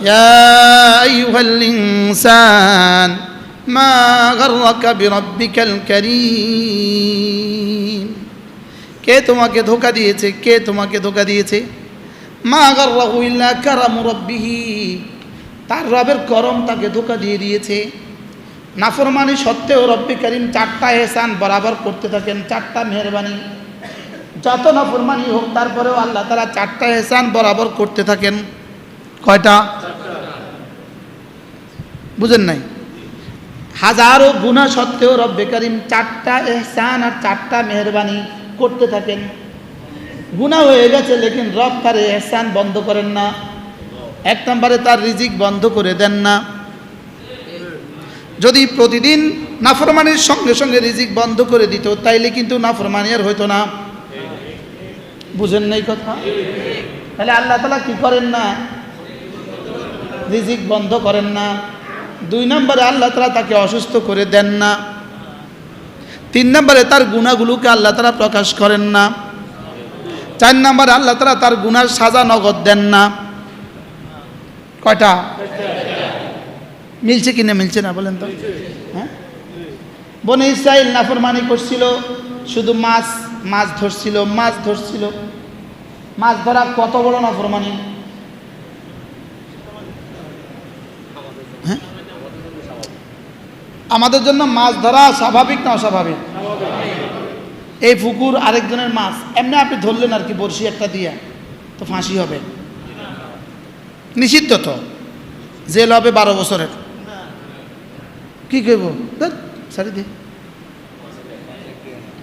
يا أيها الإنسان ما غرك بربك الكريم কে তোমাকে ধোকা দিয়েছে কে তোমাকে ধোকা দিয়েছে মা গর্রাহু ইল্লা কারামু রব্বিহি তার রবের করম তাকে ধোকা দিয়ে দিয়েছে নাফরমানি সত্ত্বেও রব্বি করিম চারটা এহসান বরাবর করতে থাকেন চারটা মেহরবানি যত নাফরমানি হোক তারপরেও আল্লাহ তারা চারটা এহসান বরাবর করতে থাকেন কয়টা? বুঝেন নাই। হাজারো গুণা সত্ত্বেও রব্বে করিম চারটা এহসান আর চারটা মেহরবানি করতে থাকেন। গুণা হয়ে গেছে, লেকিন রব তার এহসান বন্ধ করেন না। এক নম্বরে তার রিজিক বন্ধ করে দেন না। যদি প্রতিদিন নাফরমানির সঙ্গে সঙ্গে রিজিক বন্ধ করে দিত, তাইলে কিন্তু নাফরমানি আর হইতো না। বুঝেন নাই কথা? তাহলে আল্লাহ তালা কি করেন না রিজিক বন্ধ করেন না। দুই নম্বরে আল্লাহ তালা তাকে অসুস্থ করে দেন না। তিন নম্বরে তার গুণাগুলোকে আল্লাহ তালা প্রকাশ করেন না। চার নম্বরে আল্লাহ তালা তার গুনার সাজা নগদ দেন না। কয়টা? মিলছে কি না মিলছে না বলেন তো। হ্যাঁ? বনে ইসরাইল নাফরমানি করছিল, শুধু মাছ মাছ ধরছিল মাছ ধরছিল। মাছ ধরা কত বড় নাফরমানি? আমাদের জন্য মাছ ধরা স্বাভাবিক না অস্বাভাবিক? এই পুকুর আরেকজনের মাছ। এমনি আপনি ধরলেন আর কি, বড়শি একটা দিয়া, তো ফাঁসি হবে। নিষিদ্ধ তো। জেল হবে বারো বছরের। কি করব সারি দে।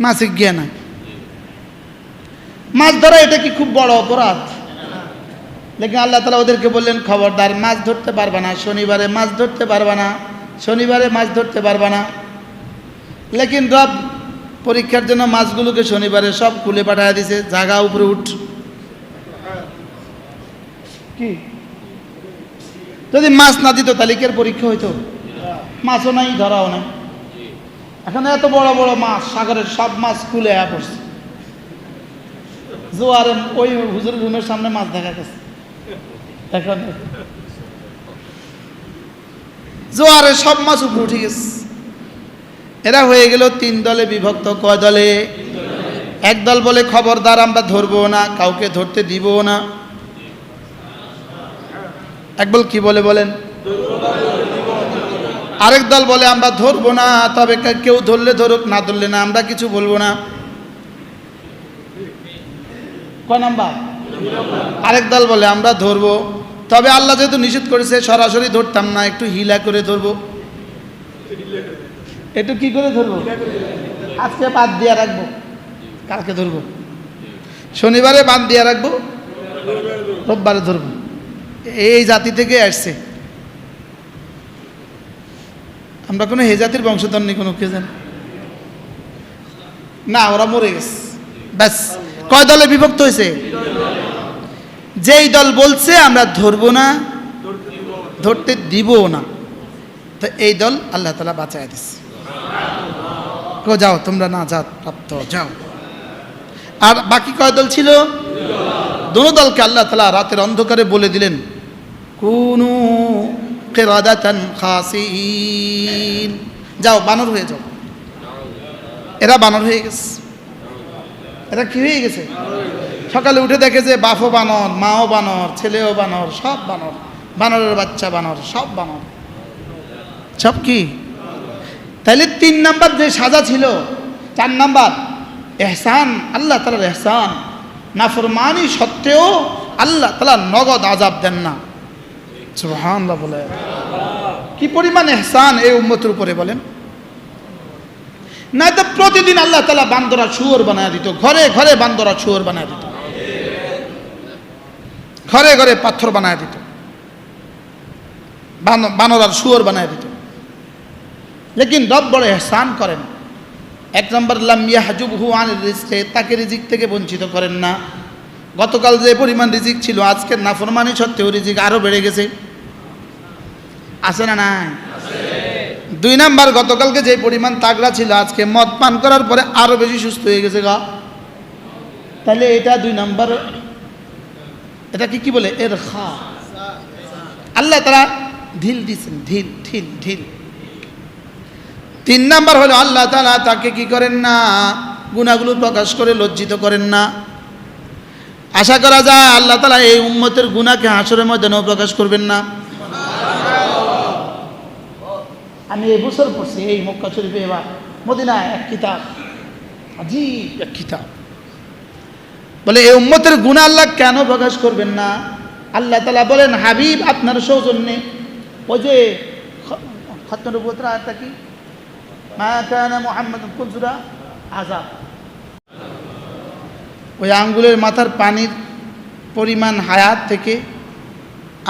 মাসিক গিয়া না মাছ ধরা এটা কি খুব বড় অপরাধ? লেকিন আল্লাহ তালা ওদেরকে বললেন, খবরদার, মাছ ধরতে পারবা না। শনিবারে মাছ ধরতে পারবা না। শনিবারে মাছ ধরতে পারবা না। লেকিন রব পরীক্ষার জন্য মাছগুলোকে শনিবারে সব খুলে পাঠায় দিছে, জাগা উপরে উঠ। কি? যদি মাছ না দিত আর পরীক্ষা হইতো? মাছও নাই, ধরাও নাই। এখন এত বড় বড় মাছ, সাগরের সব মাছ খুলে পড়ছে। জোয়ারে ওই হুজুর রুমের সামনে মাছ দেখা গেছে এখন জোয়ারে সব মাছ উপরে উঠে গেছে। এরা হয়ে গেল তিন দলে বিভক্ত। কয় দলে? এক দল বলে খবরদার, আমরা ধরবো না, কাউকে ধরতে দিব না। এক বল কি বলে বলেন? আরেক দল বলে, আমরা ধরবো না, তবে কেউ ধরলে ধরুক, না ধরলে না, আমরা কিছু বলব না। কয় নাম্বার? আরেক দল বলে, আমরা ধরবো। তবে আল্লাহ যেহেতু নিষেধ করেছে সরাসরি ধরতাম না একটু হিলা করে ধরবো। একটু কি করে ধরবো? আজকে বাদ দিয়ে রাখব। কালকে ধরবো। শনিবারে বাদ দিয়ে রাখব? রোববারে ধরবো। এই জাতি থেকে আসছে। আমরা কোনো হে জাতির বংশধর নেই কোনো কে জান। না ওরা মরে গেছে। ব্যাস। কয় দলে বিভক্ত হয়েছে? যেই দল বলছে, আমরা ধরবো না, ধরতে দিব না। তো এই দল আল্লাহ তালা বাঁচায় দিচ্ছে কো, যাও, তোমরা না যা প্রাপ্ত, যাও। আর বাকি কয় দল ছিল? দোনো দলকে আল্লাহ তালা রাতের অন্ধকারে বলে দিলেন, কুনু যাও, বানর হয়ে যাও। এরা বানর হয়ে গেছে। এরা কি হয়ে গেছে? সকালে উঠে দেখে যে বাপও বানর, মাও বানর, ছেলেও বানর, সব বানর। বানরের বাচ্চা বানর, সব বানর। সব কি? তাহলে তিন নাম্বার যে সাজা ছিল, চার নাম্বার, এহসান, আল্লাহ তালার এহসান। নাফরমানি সত্ত্বেও আল্লাহ তালা নগদ আজাব দেন না। বলে। কি পরিমাণ এহসান এই উম্মতের উপরে বলেন? না তো প্রতিদিন আল্লাহ তালা বান্দরা শুয়োর বানায় দিত, ঘরে ঘরে বান্দরা শুয়োর বানায় দিত। ঘরে ঘরে পাথর বানায় দিত। বান- বানর আর শুয়োর বানায় দিত। লেকিন রব বড় এহসান করেন। এক নম্বর লামিয়া হাজুব হুয়ান রিজকে তাকে রিজিক থেকে বঞ্চিত করেন না। গতকাল যে পরিমাণ রিজিক ছিল আজকের নাফরমানি সত্ত্বেও রিজিক আরও বেড়ে গেছে। আছে না নাই? দুই নাম্বার গতকালকে যে পরিমাণ তাগড়া ছিল আজকে মদ পান করার পরে আরও বেশি সুস্থ হয়ে গেছে গা। তাহলে এটা দুই নাম্বার এটা কি বলে? এর খা আল্লাহ তারা ঢিল দিচ্ছেন ঢিল ঢিল ঢিল। তিন নাম্বার হলো আল্লাহ তালা তাকে কি করেন না? গুণাগুলো প্রকাশ করে লজ্জিত করেন না। আশা করা যায় আল্লাহ তালা এই উম্মতের গুণাকে হাসরের ময়দানেও প্রকাশ করবেন না। আমি এবছর পড়ছি, এই মক্কা শরীফে এবার মদিনায় এক কিতাব। জি এক কিতাব। বলে এই উম্মতের গুণা আল্লাহ কেন প্রকাশ করবেন না? আল্লাহ তালা বলেন, হাবিব, আপনার সৌজন্যে। ওই যে খতনবুতর কি? মুহাম্মদ কোন সূরা ওই আঙ্গুলের মাথার পানির পরিমাণ হায়াত থেকে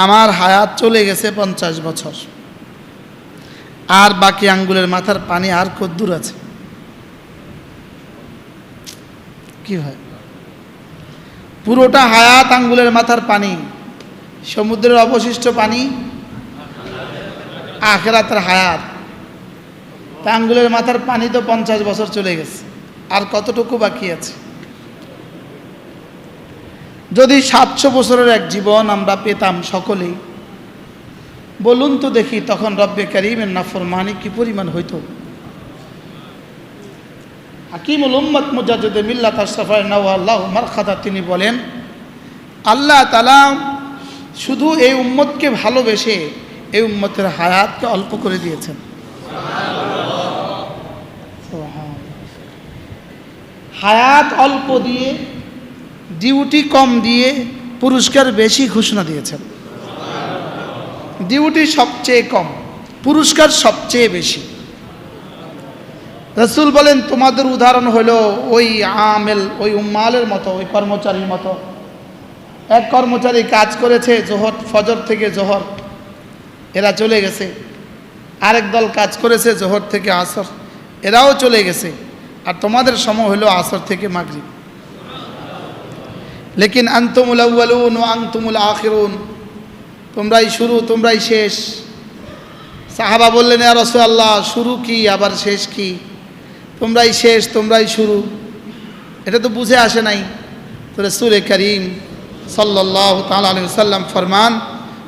আমার হায়াত চলে গেছে পঞ্চাশ বছর। আর বাকি আঙ্গুলের মাথার পানি আর কদ্দূর আছে। কি হয়? পুরোটা হায়াত আঙ্গুলের মাথার পানি, সমুদ্রের অবশিষ্ট পানি, আখেরাতের হায়াত। তা আঙ্গুলের মাথার পানি তো পঞ্চাশ বছর চলে গেছে, আর কতটুকু বাকি আছে? যদি সাতশো বছরের এক জীবন আমরা পেতাম সকলেই, বলুন তো দেখি তখন রব্বে করিমের নাফরমানি কি পরিমাণ হইতো? হাকিমুল উম্মত মুজাদ্দিদে মিল্লাত আশরাফায় নওয়াল্লাহ মারখাদা, তিনি বলেন, আল্লাহ তালা শুধু এই উম্মতকে ভালোবেসে এই উম্মতের হায়াতকে অল্প করে দিয়েছেন। হায়াত অল্প দিয়ে, ডিউটি কম দিয়ে পুরস্কার বেশি ঘোষণা দিয়েছেন। ডিউটি সবচেয়ে কম, পুরস্কার সবচেয়ে বেশি। রসুল বলেন, তোমাদের উদাহরণ হলো ওই আমেল, ওই উম্মালের মতো, ওই কর্মচারীর মতো। এক কর্মচারী কাজ করেছে জোহর, ফজর থেকে জোহর, এরা চলে গেছে। আরেক দল কাজ করেছে জোহর থেকে আসর, এরাও চলে গেছে। আর তোমাদের সময় হলো আসর থেকে মাগরিব। লেকিন আন্তমুল আউ্বালুন ও আংতুমুল আখিরুন। তোমরাই শুরু, তোমরাই শেষ। সাহাবা বললেন আর আল্লাহ শুরু কি, আবার শেষ কি? তোমরাই শেষ, তোমরাই শুরু। এটা তো বুঝে আসে নাই। তো রসুল করিম সাল্লাহ তাল সাল্লাম ফরমান,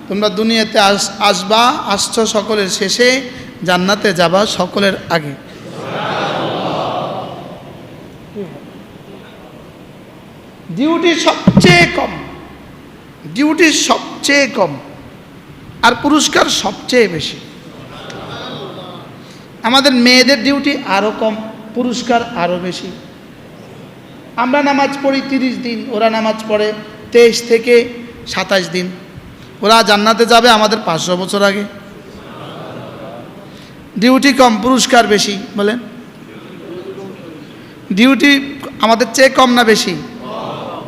তোমরা দুনিয়াতে আস, আসবা, আসছ সকলের শেষে, জান্নাতে যাবা সকলের আগে। ডিউটি সবচেয়ে কম, ডিউটি সবচেয়ে কম, আর পুরস্কার সবচেয়ে বেশি। আমাদের মেয়েদের ডিউটি আরও কম। পুরস্কার আরও বেশি। আমরা নামাজ পড়ি তিরিশ দিন, ওরা নামাজ পড়ে তেইশ থেকে সাতাশ দিন। ওরা জান্নাতে যাবে আমাদের পাঁচশো বছর আগে। ডিউটি কম, পুরস্কার বেশি, বলেন। ডিউটি আমাদের চেয়ে কম না বেশি?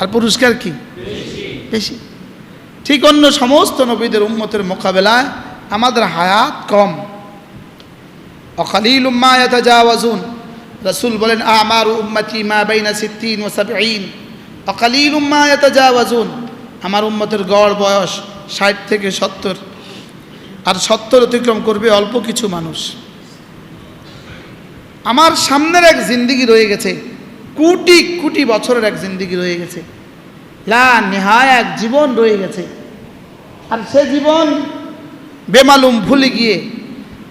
আর পুরস্কার কি? বেশি। ঠিক অন্য সমস্ত নবীদের উন্মতের মোকাবেলায় আমাদের হায়াত কম। অখালিল উম্মায়াত যাওয়াজুন রসুল বলেন, আমার উম্মতি মা বাইনা সিদ্দিন ও সাবঈন অকালিল উম্মায়াত যাওয়াজুন আমার উম্মতের গড় বয়স ষাট থেকে সত্তর। আর সত্তর অতিক্রম করবে অল্প কিছু মানুষ। আমার সামনের এক জিন্দিগি রয়ে গেছে। কোটি কোটি বছরের এক জিন্দিগি রয়ে গেছে। লা নেহায় এক জীবন রয়ে গেছে। আর সে জীবন বেমালুম ভুলে গিয়ে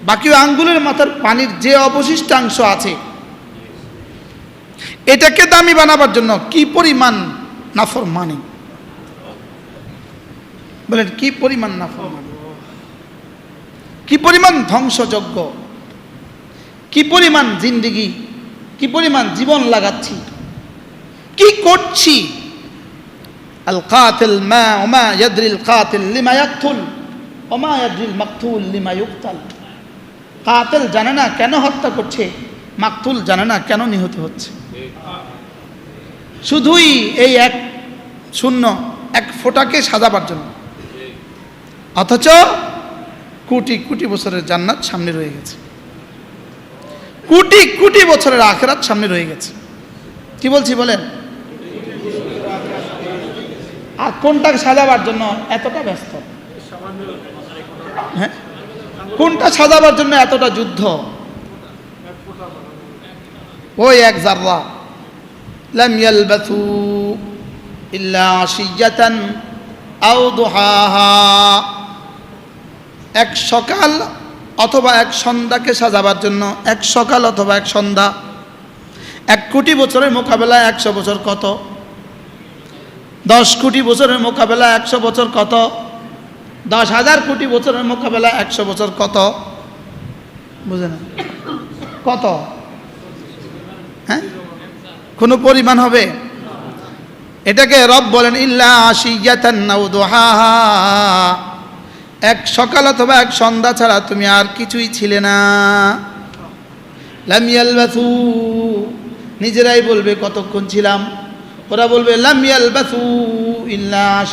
বাকি আঙ্গুলের মাথার পানির যে অবশিষ্টাংশ আছে এটাকে দামি বানাবার জন্য কি পরিমাণ নাফর মানি বলেন, কি পরিমাণ নাফর মানি কি পরিমাণ ধ্বংসযজ্ঞ? কি পরিমাণ জিন্দিগি? কি পরিমাণ জীবন লাগাচ্ছি? কি করছি? আল কাতিল মা ওমা ইয়াদরিল কাতিল লিমা ইয়াকতুল ওমা ইয়াদরিল মাকতুল লিমা ইউকতাল। কাতিল জানে না কেন হত্যা করছে, মাকতুল জানে না কেন নিহত হচ্ছে। শুধুই এই এক শূন্য, এক ফোটাকে সাজাবার জন্য। অথচ কোটি কোটি বছরের জান্নাত সামনে রয়ে গেছে। কোটি কোটি বছরের আখেরাত সামনে রয়ে গেছে। কি বলছি বলেন? আর কোনটাকে সাজাবার জন্য এতটা ব্যস্ত? হ্যাঁ? কোনটা সাজাবার জন্য এতটা যুদ্ধ? ওই এক জাররা। لم يلبثوا إلا عشية أو ضحاها এক সকাল অথবা এক সন্ধ্যাকে সাজাবার জন্য এক সকাল অথবা এক সন্ধ্যা এক কোটি বছরের মোকাবেলায় একশো বছর কত দশ কোটি বছরের মোকাবেলা একশো বছর কত দশ হাজার কোটি বছরের মোকাবেলা একশো বছর কত বুঝে না কত হ্যাঁ কোনো পরিমাণ হবে? এটাকে রব বলেন, ইল্লা দোহাহা। এক সকাল অথবা এক সন্ধ্যা ছাড়া তুমি আর কিছুই ছিলে না। নিজেরাই বলবে, কতক্ষণ ছিলাম? ওরা বলবে লামিয়াল বাসু ইল্লা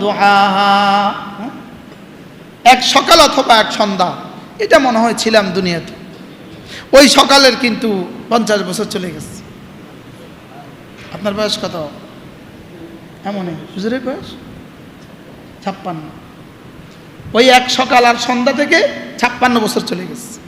দোহাহা। হ্যাঁ? এক সকাল অথবা এক সন্ধ্যা। এটা মনে হয় ছিলাম দুনিয়াতে। ওই সকালের কিন্তু পঞ্চাশ বছর চলে গেছে। আপনার বয়স কত? এমনই, হুজুরের বয়স? ছাপ্পান্ন। ওই এক সকাল আর সন্ধ্যা থেকে ছাপ্পান্ন বছর চলে গেছে।